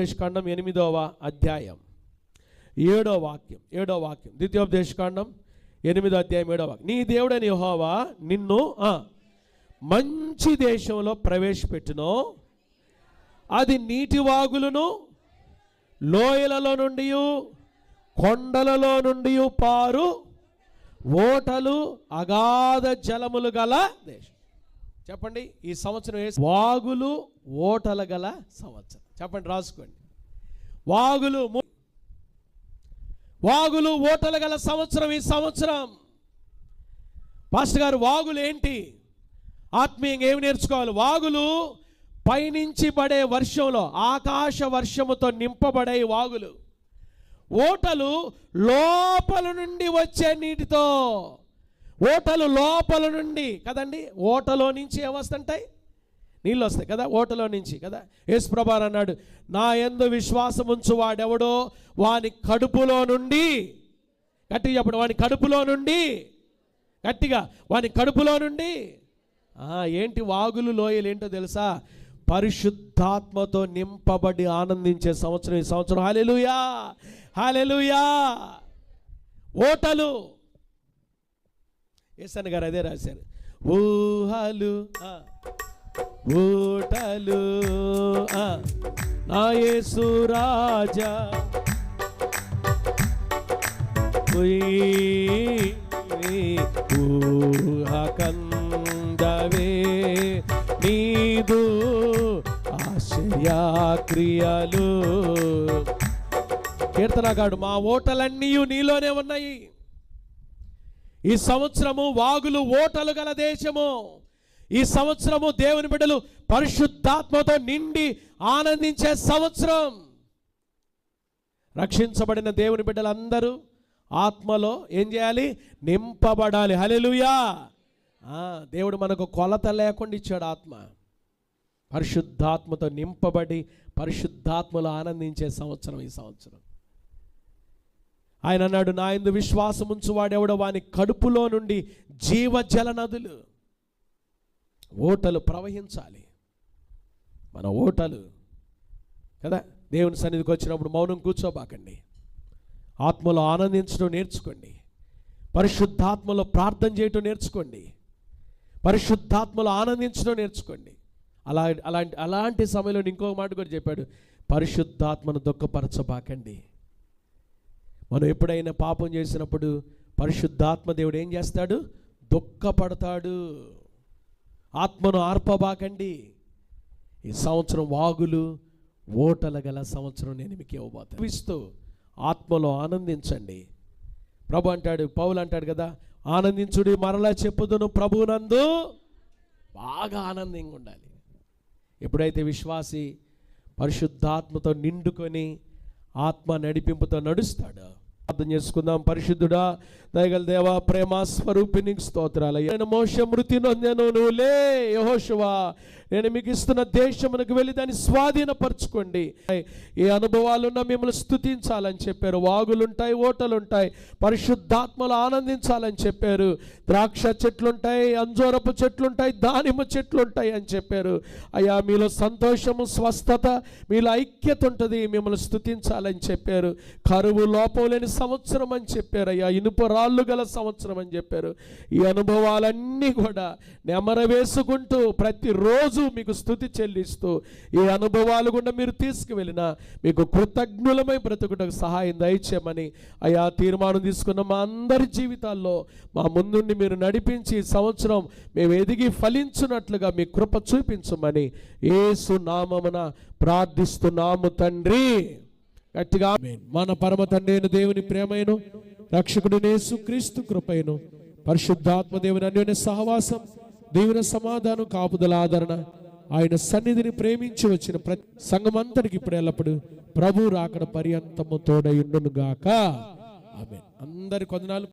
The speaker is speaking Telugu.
దేశకాండం ఎనిమిదవ అధ్యాయం. ఏడో వాక్యం ఏడో వాక్యం. ద్వితీయోపదేశకాండం ఎనిమిదో అధ్యాయం ఏడో వాక్యం. నీ దేవుడని యెహోవా నిన్ను ఆ, మంచి దేశంలో ప్రవేశపెట్టును. అది నీటి వాగులను లోయలలో నుండి కొండలలో నుండి పారు ఓటలు అగాధ జలములు గల దేశం. చెప్పండి ఈ సంవత్సరం ఏ- వాగులు ఓటల గల సంవత్సరం. చెప్పండి రాసుకోండి. వాగులు వాగులు ఓటల గల సంవత్సరం ఈ సంవత్సరం. పాస్టర్ గారు వాగులు ఏంటి? ఆత్మీయంగా ఏమి నేర్చుకోవాలి? వాగులు పైనుంచి పడే వర్షంలో ఆకాశ వర్షముతో నింపబడే వాగులు. ఓటలు లోపల నుండి వచ్చే నీటితో ఓటలు లోపల నుండి కదండి? ఓటలో నుంచి ఏమొస్తుంటాయి నీళ్ళు వస్తాయి కదా ఓటలో నుంచి కదా? యేసుప్రభార్ అన్నాడు నా ఎందు విశ్వాసం ఉంచు వాడెవడో వాని కడుపులో నుండి గట్టిగా చెప్పడు వాని కడుపులో నుండి గట్టిగా వాని కడుపులో నుండి. ఏంటి వాగులు లోయలు ఏంటో తెలుసా? పరిశుద్ధాత్మతో నింపబడి ఆనందించే సంవత్సరం ఈ సంవత్సరం. హాలెలుయా హాలెలుయా ఓటలు ఏసన్ గారు అదే రాశారు. ఊహలు ఆ, ఊటలు ఆ, నా యేసు రాజా ఊహకందవే నీదు ఆశ్చర్యక్రియలు. కీర్తనగాడు మా ఓటలన్నీ నీలోనే ఉన్నాయి. ఈ సంవత్సరము వాగులు ఓటలు గల దేశము. ఈ సంవత్సరము దేవుని బిడ్డలు పరిశుద్ధాత్మతో నిండి ఆనందించే సంవత్సరం. రక్షించబడిన దేవుని బిడ్డలందరూ ఆత్మలో ఏం చేయాలి? నింపబడాలి. హలెలుయా దేవుడు మనకు కొలత లేకుండా ఇచ్చాడు ఆత్మ. పరిశుద్ధాత్మతో నింపబడి పరిశుద్ధాత్మలో ఆనందించే సంవత్సరం ఈ సంవత్సరం. ఆయన అన్నాడు నా ఎందు విశ్వాసం ఉంచువాడెవడో? వాని కడుపులో నుండి జీవజల నదులు. ఓటలు ప్రవహించాలి. మన ఓటలు కదా? దేవుని సన్నిధికి వచ్చినప్పుడు మౌనం కూర్చోబాకండి. ఆత్మలో ఆనందించడం నేర్చుకోండి. పరిశుద్ధాత్మలో ప్రార్థన చేయటం నేర్చుకోండి. పరిశుద్ధాత్మలో ఆనందించడం నేర్చుకోండి. అలా అలాంటి అలాంటి సమయంలో ఇంకొక మాట కూడా చెప్పాడు. పరిశుద్ధాత్మను దుఃఖపరచబాకండి. మనం ఎప్పుడైనా పాపం చేసినప్పుడు పరిశుద్ధాత్మ దేవుడు ఏం చేస్తాడు? దుఃఖపడతాడు. ఆత్మను ఆర్పబాకండి. ఈ సంవత్సరం వాగులు ఓటల గల సంవత్సరం నేను మీకు ఇవ్వబోతాను ఇస్తూ ఆత్మలో ఆనందించండి. ప్రభు అంటాడు పౌలు అంటాడు కదా ఆనందించుడి మరలా చెప్పుదును ప్రభునందు బాగా ఆనందంగా ఉండాలి. ఎప్పుడైతే విశ్వాసి పరిశుద్ధాత్మతో నిండుకొని ఆత్మ నడిపింపుతో నడుస్తాడో అర్థం చేసుకుందాం. పరిశుద్ధుడా దయగల దేవా ప్రేమ స్వరూపిణి స్తోత్రాలు నేను మోస మృతి నొందాను నువ్వు లే యహోశివా నేను మీకు ఇస్తున్న దేశమునకు వెళ్ళి దాన్ని స్వాధీనపరచుకోండి. ఏ అనుభవాలున్నా మిమ్మల్ని స్థుతించాలని చెప్పారు. వాగులుంటాయి ఓటలుంటాయి పరిశుద్ధాత్మలు ఆనందించాలని చెప్పారు. ద్రాక్ష చెట్లుంటాయి అంజోరపు చెట్లుంటాయి దానిమ్మ చెట్లుంటాయి అని చెప్పారు. అయ్యా మీలో సంతోషము స్వస్థత మీలో ఐక్యత ఉంటుంది మిమ్మల్ని స్థుతించాలని చెప్పారు. కరువు లోపం లేని సంవత్సరం అని చెప్పారు. అయ్యా ఇనుప అనుభవాలు గల సంవత్సరం అని చెప్పారు. ఈ అనుభవాలన్నీ కూడా నెమర వేసుకుంటూ ప్రతిరోజు మీకు స్థుతి చెల్లిస్తూ ఈ అనుభవాలు గుండా మీరు తీసుకువెళ్ళిన మీకు కృతజ్ఞులమై బ్రతుకుటకు సహాయం దయచేయమని అయా తీర్మానం తీసుకున్న మా అందరి జీవితాల్లో మా ముందుండి మీరు నడిపించి సంవత్సరం మేము ఎదిగి ఫలించున్నట్లుగా మీ కృప చూపించమని ఏసు నామమున ప్రార్థిస్తున్నాము తండ్రి. గట్టిగా మన పరమ తండ్రి దేవుని ప్రేమైన రక్షకుడు యేసు క్రీస్తు కృపైను పరిశుద్ధాత్మదేవుని అన్యోన్య సహవాసం దేవుని సమాధానం కాపుదల ఆదరణ ఆయన సన్నిధిని ప్రేమించి వచ్చిన ప్రతి సంఘమంతటికి ఇప్పుడు ఎల్లప్పుడు ప్రభు రాకడ పర్యంతము తోడయుండును గాక. ఆమె అందరి కొందనాలు